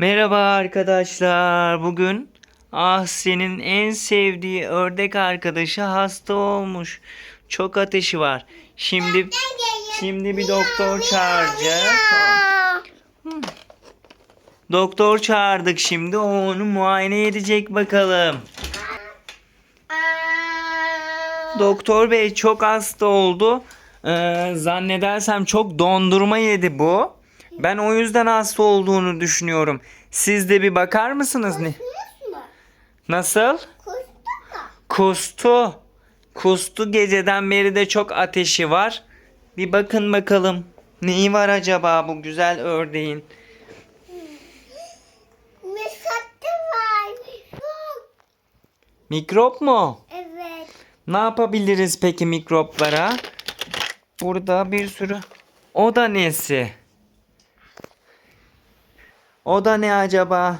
Merhaba arkadaşlar. Bugün Ahsen'in en sevdiği ördek arkadaşı hasta olmuş. Çok ateşi var. Şimdi şimdi bir doktor çağıracak. Doktor çağırdık şimdi. Onu muayene edecek bakalım. Doktor bey çok hasta oldu. Ee, zannedersem çok dondurma yedi bu. Ben o yüzden hasta olduğunu düşünüyorum. Siz de bir bakar mısınız ne? Nasıl? Kustu. Kustu geceden beri de çok ateşi var. Bir bakın bakalım. Neyi var acaba bu güzel ördeğin? Mesatte var. Bak. Mikrop mu? Evet. Ne yapabiliriz peki mikroplara? Burada bir sürü. O da nesi? O da ne acaba?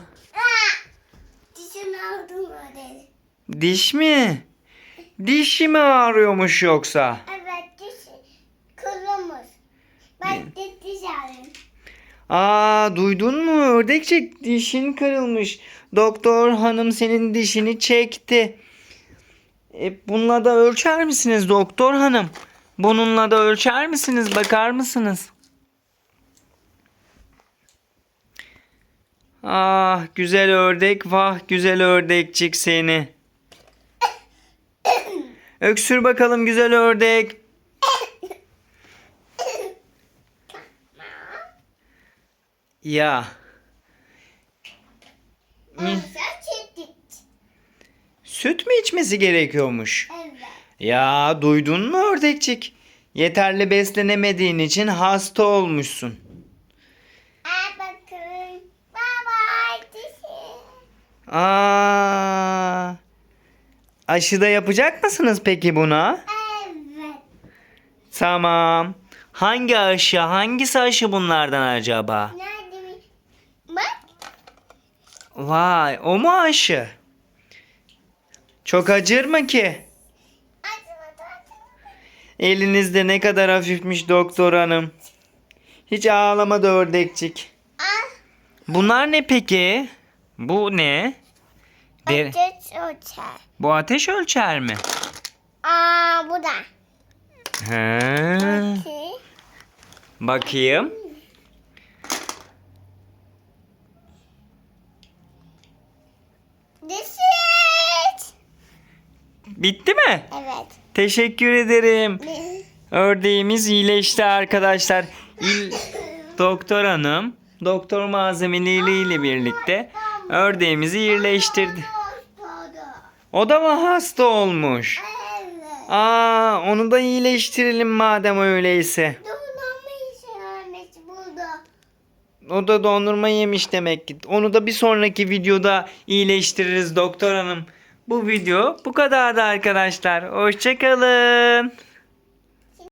Dişini aldım öyle. Diş mi? Dişi mi ağrıyormuş yoksa? Evet dişi. Kırılmış. Ben de diş alayım. Aa duydun mu ördekçik dişin kırılmış. Doktor hanım senin dişini çekti. E, bununla da ölçer misiniz doktor hanım? Bununla da ölçer misiniz bakar mısınız? Ah güzel ördek vah güzel ördekçik seni. Öksür bakalım güzel ördek. Ya. Süt mü içmesi gerekiyormuş? Evet. Ya duydun mu ördekçik? Yeterli beslenemediğin için hasta olmuşsun. Aa bakın. Baba dişi. Aa. Aşı da yapacak mısınız peki buna? Evet. Tamam. Hangi aşı? Hangisi aşı bunlardan acaba? Nerede mi? Bak. Vay, o mu aşı? Çok acır mı ki? Acımadı acımadı. Elinizde ne kadar hafifmiş doktor hanım. Hiç ağlamadı ördekçik. Al. Bunlar ne peki? Bu ne? Der- Ateş ölçer. bu ateş ölçer mi? Aa bu da. He. Ki. Bakayım. Dişi. Bitti mi? Evet. Teşekkür ederim. Ördeğimiz iyileşti arkadaşlar. İl- Doktor hanım, doktor malzemeleriyle birlikte ördeğimizi iyileştirdi. O da mı hasta olmuş? Aa, onu da iyileştirelim madem öyleyse. O da dondurma yemiş demek ki. Onu da bir sonraki videoda iyileştiririz doktor hanım. Bu video bu kadardı arkadaşlar. Hoşçakalın.